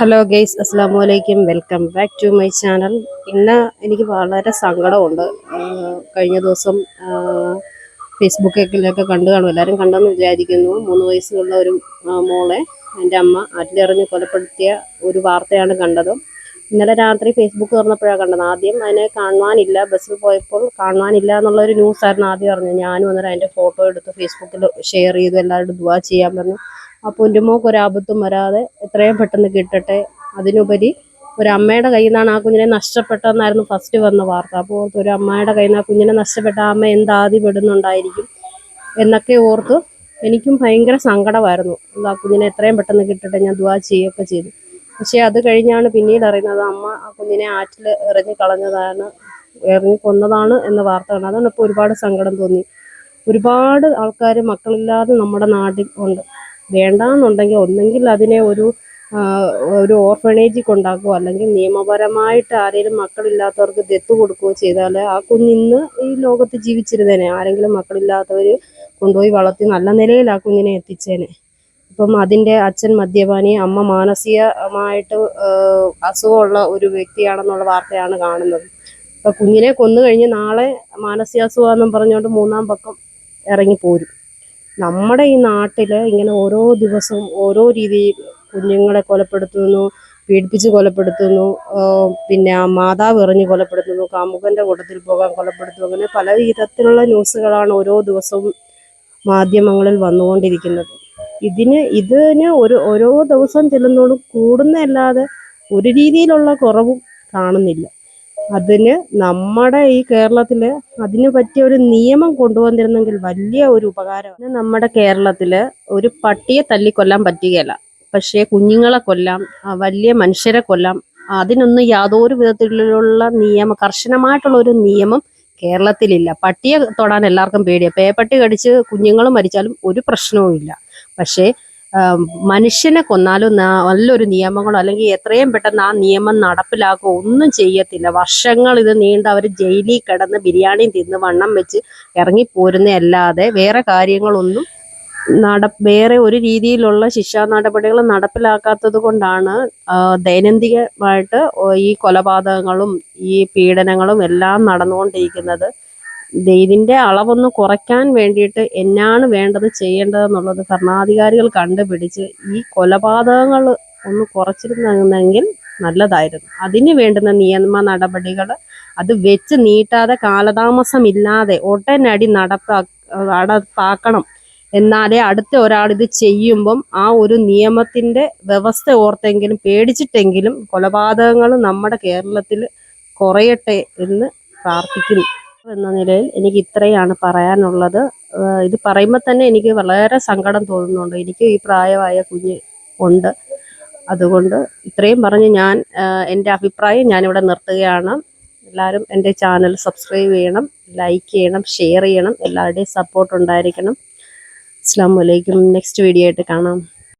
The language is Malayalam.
ഹലോ ഗെയ്സ് അസ്സാം വലൈക്കും welcome back to my channel ഇന്ന് എനിക്ക് വളരെ സങ്കടമുണ്ട്. കഴിഞ്ഞ ദിവസം ഫേസ്ബുക്കിലൊക്കെ കണ്ടു കാണും. എല്ലാവരും കണ്ടെന്ന് വിചാരിക്കുന്നു. മൂന്ന് വയസ്സുള്ള ഒരു മോളെ എന്റെ അമ്മ ആറ്റിലെറിഞ്ഞ് കൊലപ്പെടുത്തിയ ഒരു വാർത്തയാണ് കണ്ടത്. ഇന്നലെ രാത്രി ഫേസ്ബുക്ക് തുറന്നപ്പോഴാണ് കണ്ടത്. ആദ്യം അതിനെ കാണുവാനില്ല. ബസ്സിൽ പോയപ്പോൾ കാണുവാനില്ല എന്നുള്ളൊരു ന്യൂസായിരുന്നു ആദ്യം അറിഞ്ഞത്. ഞാനും അന്നേരം അതിന്റെ ഫോട്ടോ എടുത്ത് ഫേസ്ബുക്കിൽ ഷെയർ ചെയ്തു. എല്ലാവരോടും ദുവാ ചെയ്യാൻ പറഞ്ഞു. അപ്പോൾ എന്റെ മോക്ക് ഒരാപത്തും വരാതെ എത്രയും പെട്ടെന്ന് കിട്ടട്ടെ. അതിനുപരി ഒരു അമ്മയുടെ കയ്യിൽ നിന്നാണ് ആ കുഞ്ഞിനെ നഷ്ടപ്പെട്ടതെന്നായിരുന്നു ഫസ്റ്റ് വന്ന വാർത്ത. അപ്പോൾ ഒരു അമ്മയുടെ കയ്യിൽ നിന്ന് ആ കുഞ്ഞിനെ നഷ്ടപ്പെട്ട ആ അമ്മ എന്താദ്യം പെടുന്നുണ്ടായിരിക്കും എന്നൊക്കെ ഓർത്ത് എനിക്കും ഭയങ്കര സങ്കടമായിരുന്നു. ആ കുഞ്ഞിനെ എത്രയും പെട്ടെന്ന് കിട്ടട്ടെ ഞാൻ ദുവാ ചെയ്യുകയൊക്കെ ചെയ്തു. പക്ഷേ അത് കഴിഞ്ഞാണ് പിന്നീട് അറിയുന്നത് അമ്മ ആ കുഞ്ഞിനെ ആറ്റിൽ എറിഞ്ഞു കളഞ്ഞതാണ് എറിഞ്ഞു കൊന്നതാണ് എന്ന വാർത്തയാണ് അതാണ് ഇപ്പോൾ ഒരുപാട് സങ്കടം തോന്നി. ഒരുപാട് ആൾക്കാർ മക്കളില്ലാതെ നമ്മുടെ നാട്ടിൽ ഉണ്ട്. വേണ്ടാന്നുണ്ടെങ്കിൽ ഒന്നെങ്കിൽ അതിനെ ഒരു ഒരു ഓർഫനേജിൽ കൊണ്ടാക്കുകയോ അല്ലെങ്കിൽ നിയമപരമായിട്ട് ആരെങ്കിലും മക്കളില്ലാത്തവർക്ക് ദത്ത് കൊടുക്കുകയോ ചെയ്താൽ ആ കുഞ്ഞിന്ന് ഈ ലോകത്ത് ജീവിച്ചിരുന്നേനെ. ആരെങ്കിലും മക്കളില്ലാത്തവർ കൊണ്ടുപോയി വളർത്തി നല്ല നിലയിൽ ആ കുഞ്ഞിനെ എത്തിച്ചേനെ. ഇപ്പം അതിന്റെ അച്ഛൻ മദ്യപാനി അമ്മ മാനസികമായിട്ട് അസുഖമുള്ള ഒരു വ്യക്തിയാണെന്നുള്ള വാർത്തയാണ് കാണുന്നത്. ഇപ്പം കുഞ്ഞിനെ കൊന്നു കഴിഞ്ഞ് നാളെ മാനസികാസുഖമെന്നും പറഞ്ഞുകൊണ്ട് മൂന്നാം പക്കം ഇറങ്ങി പോരും നമ്മുടെ ഈ നാട്ടിൽ ഇങ്ങനെ ഓരോ ദിവസവും ഓരോ രീതിയിൽ കുഞ്ഞുങ്ങളെ കൊലപ്പെടുത്തുന്നു പീഡിപ്പിച്ച് കൊലപ്പെടുത്തുന്നു പിന്നെ മാതാവ് എറിഞ്ഞ് കൊലപ്പെടുത്തുന്നു കാമുകന്റെ കൂട്ടത്തിൽ പോകാൻ കൊലപ്പെടുത്തുന്നു അങ്ങനെ പല വിധത്തിലുള്ള ന്യൂസുകളാണ് ഓരോ ദിവസവും മാധ്യമങ്ങളിൽ വന്നുകൊണ്ടിരിക്കുന്നത്. ഇതിന് ഇതിന് ഒരു ഓരോ ദിവസം ചെല്ലുന്നതോടും കൂടുന്നതല്ലാതെ ഒരു രീതിയിലുള്ള കുറവും കാണുന്നില്ല. അതിന് നമ്മുടെ ഈ കേരളത്തിൽ അതിന് പറ്റിയ ഒരു നിയമം കൊണ്ടുവന്നിരുന്നെങ്കിൽ വലിയ ഒരു ഉപകാരം. നമ്മുടെ കേരളത്തിൽ ഒരു പട്ടിയെ തല്ലിക്കൊല്ലാൻ പറ്റുകയില്ല. പക്ഷേ കുഞ്ഞുങ്ങളെ കൊല്ലാം വലിയ മനുഷ്യരെ കൊല്ലാം അതിനൊന്നും യാതൊരു വിധത്തിലുള്ള നിയമം കർശനമായിട്ടുള്ള ഒരു നിയമം കേരളത്തിലില്ല. പട്ടിയെ തൊടാൻ എല്ലാവർക്കും പേടിയാണ് പേപ്പട്ടി കടിച്ച് കുഞ്ഞുങ്ങൾ മരിച്ചാലും ഒരു പ്രശ്നവും ഇല്ല പക്ഷേ മനുഷ്യനെ കൊന്നാലും നല്ലൊരു നിയമങ്ങളോ അല്ലെങ്കിൽ എത്രയും പെട്ടെന്ന് ആ നിയമം നടപ്പിലാക്കുകയോ ഒന്നും ചെയ്യത്തില്ല. വർഷങ്ങൾ ഇത് നീണ്ട അവർ ജയിലിൽ കിടന്ന് ബിരിയാണി തിന്ന് വണ്ണം വെച്ച് ഇറങ്ങിപ്പോരുന്നതല്ലാതെ വേറെ കാര്യങ്ങളൊന്നും നട വേറെ ഒരു രീതിയിലുള്ള ശിക്ഷാ നടപടികൾ നടപ്പിലാക്കാത്തത് കൊണ്ടാണ് ദൈനംദിനമായിട്ട് ഈ കൊലപാതകങ്ങളും ഈ പീഡനങ്ങളും എല്ലാം നടന്നുകൊണ്ടിരിക്കുന്നത്. ദേ ഇതിന്റെ അളവൊന്ന് കുറയ്ക്കാൻ വേണ്ടിയിട്ട് എന്നാണ് വേണ്ടത് ചെയ്യേണ്ടതെന്നുള്ളത് ഭരണാധികാരികൾ കണ്ടുപിടിച്ച് ഈ കൊലപാതകങ്ങൾ ഒന്ന് കുറച്ചിരുന്നെങ്കിൽ നല്ലതായിരുന്നു. അതിന് വേണ്ടുന്ന നിയമ നടപടികൾ അത് വെച്ച് നീട്ടാതെ കാലതാമസമില്ലാതെ ഉടനടി നടപ്പാ നടപ്പാക്കണം. എന്നാലേ അടുത്ത ഒരാൾ ഇത് ചെയ്യുമ്പം ആ ഒരു നിയമത്തിന്റെ വ്യവസ്ഥ ഓർത്തെങ്കിലും പേടിച്ചിട്ടെങ്കിലും കൊലപാതകങ്ങൾ നമ്മുടെ കേരളത്തിൽ കുറയട്ടെ എന്ന് പ്രാർത്ഥിക്കുന്നു. എന്ന നിലയിൽ എനിക്ക് ഇത്രയാണ് പറയാനുള്ളത്. ഇത് പറയുമ്പോൾ തന്നെ എനിക്ക് വളരെ സങ്കടം തോന്നുന്നുണ്ട്. എനിക്ക് ഈ പ്രായമായ കുഞ്ഞ് ഉണ്ട്. അതുകൊണ്ട് ഇത്രയും പറഞ്ഞ് ഞാൻ എന്റെ അഭിപ്രായം ഞാനിവിടെ നിർത്തുകയാണ്. എല്ലാവരും എന്റെ ചാനൽ സബ്സ്ക്രൈബ് ചെയ്യണം ലൈക്ക് ചെയ്യണം ഷെയർ ചെയ്യണം. എല്ലാവരുടെയും സപ്പോർട്ട് ഉണ്ടായിരിക്കണം. അസ്സാം വലൈക്കും നെക്സ്റ്റ് വീഡിയോ ആയിട്ട് കാണാം.